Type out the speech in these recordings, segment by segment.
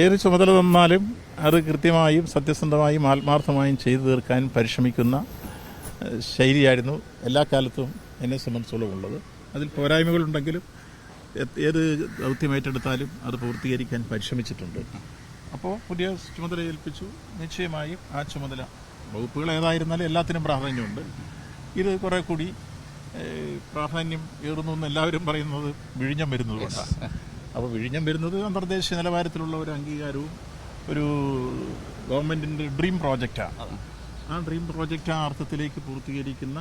ഏത് ചുമതല തന്നാലും അത് കൃത്യമായും സത്യസന്ധമായും ആത്മാർത്ഥമായും ചെയ്തു തീർക്കാൻ പരിശ്രമിക്കുന്ന ശൈലിയായിരുന്നു എല്ലാ കാലത്തും എന്നെ സംബന്ധിച്ചോളം ഉള്ളത്. അതിൽ പോരായ്മകളുണ്ടെങ്കിലും ഏത് ദൗത്യം ഏറ്റെടുത്താലും അത് പൂർത്തീകരിക്കാൻ പരിശ്രമിച്ചിട്ടുണ്ട്. അപ്പോൾ പുതിയ ചുമതല ഏൽപ്പിച്ചു. നിശ്ചയമായും ആ ചുമതല വകുപ്പുകൾ ഏതായിരുന്നാലും എല്ലാത്തിനും പ്രാധാന്യമുണ്ട്. ഇത് കുറേ കൂടി പ്രാധാന്യം ഏറുന്നു എന്ന് എല്ലാവരും പറയുന്നത് വിഴിഞ്ഞം വരുന്നതുകൊണ്ടാണ്. അപ്പോൾ വിഴിഞ്ഞം വരുന്നത് അന്തർദേശീയ നിലവാരത്തിലുള്ള ഒരു അംഗീകാരവും ഒരു ഗവൺമെന്റിന്റെ ഡ്രീം പ്രോജക്റ്റാണ് ആ. ഡ്രീം പ്രോജക്റ്റ് ആ അർത്ഥത്തിലേക്ക് പൂർത്തീകരിക്കുന്ന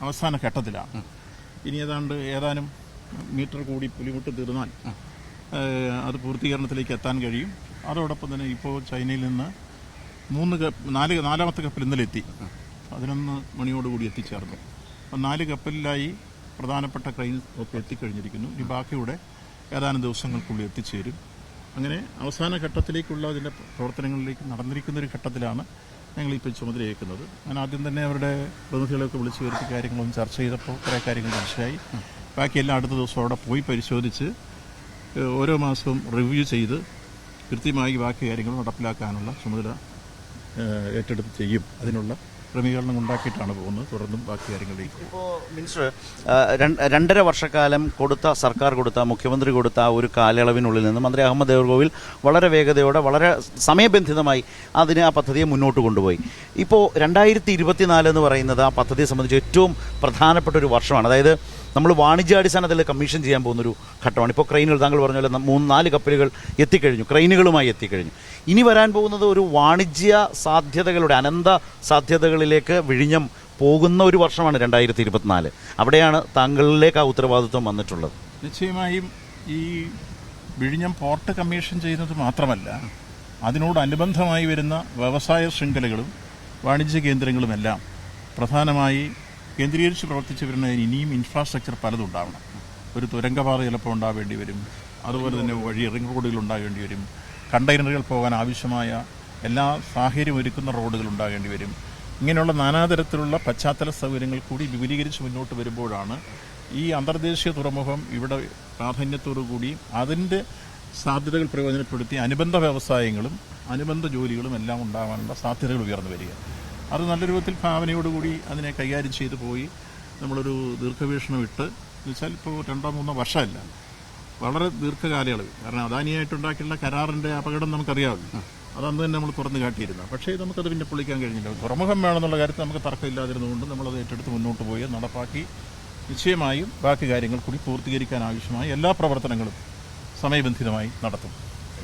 അവസാന ഘട്ടത്തിലാണ്. ഇനി ഏതാണ്ട് ഏതാനും മീറ്റർ കൂടി പുലിമുട്ട് തീർന്നാൽ അത് പൂർത്തീകരണത്തിലേക്ക് എത്താൻ കഴിയും. അതോടൊപ്പം തന്നെ ഇപ്പോൾ ചൈനയിൽ നിന്ന് മൂന്ന് കപ്പ് നാല് നാലാമത്തെ കപ്പൽ ഇന്നലെ എത്തി. പതിനൊന്ന് മണിയോടുകൂടി എത്തിച്ചേർന്നു. അപ്പം നാല് കപ്പലിലായി പ്രധാനപ്പെട്ട ക്രെയിൻ ഒക്കെ എത്തിക്കഴിഞ്ഞിരിക്കുന്നു. ഇനി ബാക്കിയുടെ ഏതാനും ദിവസങ്ങൾക്കുള്ളിൽ എത്തിച്ചേരും. അങ്ങനെ അവസാന ഘട്ടത്തിലേക്കുള്ള അതിന്റെ പ്രവർത്തനങ്ങളിലേക്ക് നടന്നിരിക്കുന്ന ഒരു ഘട്ടത്തിലാണ് ഞങ്ങൾ ഇപ്പോൾ ചുമതലയേക്കുന്നത് ഞാൻ ആദ്യം തന്നെ അവരുടെ പ്രതിനിധികളെയൊക്കെ വിളിച്ചു വരുത്തി കാര്യങ്ങളൊന്നും ചർച്ച ചെയ്തപ്പോൾ കുറേ കാര്യങ്ങൾ മനസ്സിലായി. ബാക്കിയെല്ലാം അടുത്ത ദിവസം അവിടെ പോയി പരിശോധിച്ച് ഓരോ മാസവും റിവ്യൂ ചെയ്ത് കൃത്യമായി ബാക്കി കാര്യങ്ങൾ നടപ്പിലാക്കാനുള്ള ചുമതല ഏറ്റെടുത്ത് ചെയ്യും. അതിനുള്ള ക്രമീകരണം ഉണ്ടാക്കിയിട്ടാണ് പോകുന്നത് തുടർന്നും ബാക്കി കാര്യങ്ങളിലേക്ക്. ഇപ്പോൾ മിനിസ്റ്റർ രണ്ടര വർഷക്കാലം കൊടുത്ത സർക്കാർ കൊടുത്ത മുഖ്യമന്ത്രി കൊടുത്ത ഒരു കാലയളവിനുള്ളിൽ നിന്ന് മന്ത്രി അഹമ്മദ് ദേവർകോവിൽ വളരെ വേഗതയോടെ വളരെ സമയബന്ധിതമായി അതിന് ആ പദ്ധതിയെ മുന്നോട്ട് കൊണ്ടുപോയി ഇപ്പോൾ രണ്ടായിരത്തി ഇരുപത്തിനാല് എന്ന് പറയുന്നത് ആ പദ്ധതിയെ സംബന്ധിച്ച് ഏറ്റവും പ്രധാനപ്പെട്ട ഒരു വർഷമാണ് അതായത് നമ്മൾ വാണിജ്യാടിസ്ഥാനത്തിൽ കമ്മീഷൻ ചെയ്യാൻ പോകുന്നൊരു ഘട്ടമാണ്. ഇപ്പോൾ ക്രെയിനുകൾ താങ്കൾ പറഞ്ഞ പോലെ മൂന്ന് നാല് കപ്പലുകൾ എത്തിക്കഴിഞ്ഞു. ക്രെയിനുകളുമായി എത്തിക്കഴിഞ്ഞു. ഇനി വരാൻ പോകുന്നത് ഒരു വാണിജ്യ സാധ്യതകളുടെ അനന്ത സാധ്യതകളിലേക്ക് വിഴിഞ്ഞം പോകുന്ന ഒരു വർഷമാണ് രണ്ടായിരത്തി ഇരുപത്തിനാല് അവിടെയാണ് താങ്കളിലേക്ക് ആ ഉത്തരവാദിത്വം വന്നിട്ടുള്ളത്. നിശ്ചയമായും ഈ വിഴിഞ്ഞം പോർട്ട് കമ്മീഷൻ ചെയ്യുന്നത് മാത്രമല്ല അതിനോടനുബന്ധമായി വരുന്ന വ്യവസായ ശൃംഖലകളും വാണിജ്യ കേന്ദ്രങ്ങളുമെല്ലാം പ്രധാനമായി കേന്ദ്രീകരിച്ച് പ്രവർത്തിച്ചു ഇനിയും ഇൻഫ്രാസ്ട്രക്ചർ പലതും ഉണ്ടാവണം. ഒരു തുരങ്കപാത ചിലപ്പോൾ ഉണ്ടാവേണ്ടി വരും. അതുപോലെ തന്നെ വഴി റിംഗ് റോഡുകൾ ഉണ്ടാകേണ്ടി വരും. കണ്ടെയ്നറുകൾ പോകാൻ ആവശ്യമായ എല്ലാ സാഹചര്യം ഒരുക്കുന്ന റോഡുകൾ ഉണ്ടാകേണ്ടി വരും. ഇങ്ങനെയുള്ള നാനാതരത്തിലുള്ള പശ്ചാത്തല സൗകര്യങ്ങൾ കൂടി വിപുലീകരിച്ച് മുന്നോട്ട് വരുമ്പോഴാണ് ഈ അന്തർദേശീയ തുറമുഖം ഇവിടെ പ്രാധാന്യത്തോടു കൂടി അതിന്റെ സാധ്യതകൾ പ്രയോജനപ്പെടുത്തി അനുബന്ധ വ്യവസായങ്ങളും അനുബന്ധ ജോലികളും എല്ലാം ഉണ്ടാകാനുള്ള സാധ്യതകൾ ഉയർന്നു വരിക. അത് നല്ല രൂപത്തിൽ ഭാവനയോടുകൂടി അതിനെ കൈകാര്യം ചെയ്തു പോയി. നമ്മളൊരു ദീർഘവീക്ഷണം ഇട്ട് എന്ന് വെച്ചാൽ ഇപ്പോൾ രണ്ടോ മൂന്നോ വർഷമല്ല. വളരെ ദീർഘകാലയളവ് കാരണം അദാനിയായിട്ടുണ്ടാക്കിയുള്ള കരാറിന്റെ അപകടം നമുക്കറിയാമല്ലോ. അത് അന്ന് തന്നെ നമ്മൾ തുറന്നു കാട്ടിയിരുന്നു. പക്ഷേ നമുക്കത് പിന്നെ പൊളിക്കാൻ കഴിഞ്ഞില്ല. തുറമുഖം വേണമെന്നുള്ള കാര്യത്തിൽ നമുക്ക് തർക്കമില്ലാതിരുന്നുകൊണ്ട് നമ്മളത് ഏറ്റെടുത്ത് മുന്നോട്ട് പോയി. നടപ്പാക്കി നിശ്ചയമായും ബാക്കി കാര്യങ്ങൾ കൂടി പൂർത്തീകരിക്കാൻ ആവശ്യമായ എല്ലാ പ്രവർത്തനങ്ങളും സമയബന്ധിതമായി നടത്തും.